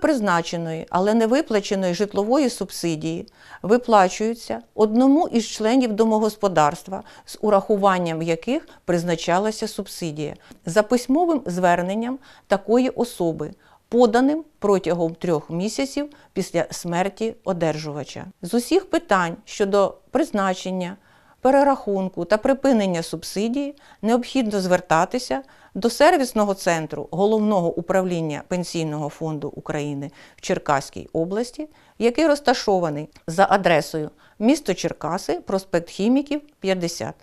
призначеної, але не виплаченої житлової субсидії виплачуються одному із членів домогосподарства, з урахуванням яких призначалася субсидія, за письмовим зверненням такої особи, поданим протягом трьох місяців після смерті одержувача. З усіх питань щодо призначення, перерахунку та припинення субсидії необхідно звертатися до сервісного центру Головного управління Пенсійного фонду України в Черкаській області, який розташований за адресою місто Черкаси, проспект Хіміків, 50.